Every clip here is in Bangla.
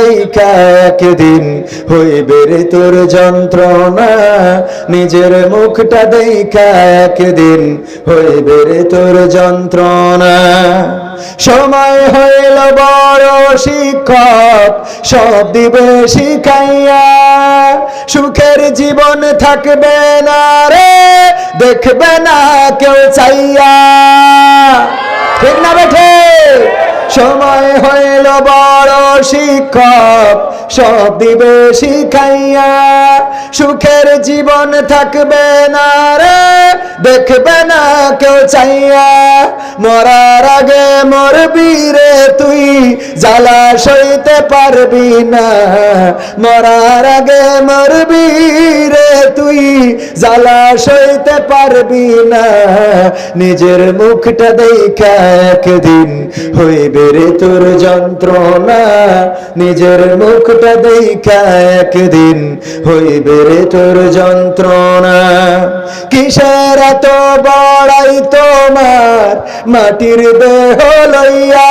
দেখা একদিন হইবে রে তোর যন্ত্রণা। নিজের মুখটা দেখা একদিন হইবে রে তোর যন্ত্রণা। সময় হইল বড় শিক্ষক, সব দিবে শিখাইয়া। সুখের জীবন থাকবে না রে, দেখবে না কেউ চাইয়া। সময় হইল বড় শিক্ষক, সব দিবে শিখাইয়া। সুখের জীবন থাকবে না রে, দেখবে না কেউ চাইয়া। মরার আগে মরবি রে তুই জ্বালা সইতে পারবি না। মরার আগে মরবি রে তুই, জ্বালা সইতে পারবি না। নিজের মুখটা দেখা একদিন হইবে রে তোর যন্ত্রণা। নিজের মুখটা দেখা একদিন হইবে রে তোর যন্ত্রণা। কিসের এত বড়াই তোমার? মাটির দেহ লইয়া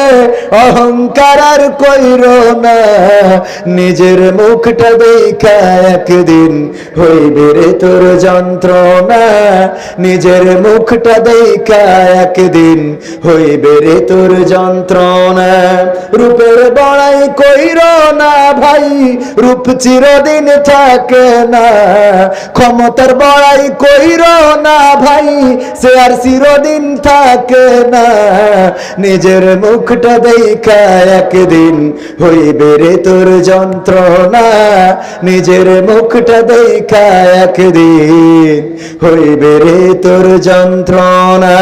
অহংকার আর কইর না, নিজের মুখটা দেখা একদিন হইবে রে তোর যন্ত্রণা। নিজের মুখটা দেখা একদিন হইবে রে তোর যন্ত্রণা। রূপের বড়াই কইর না ভাই, রূপ চিরদিন থাকে না। ক্ষমতার বড়াই কইর না ভাই, সে আর চিরদিন থাকে না। নিজের মুখটা দেখা একদিন হইবে রে তোর যন্ত্রণা। নিজের মুখটা দেখা একদিন হইবে রে তোর যন্ত্রণা।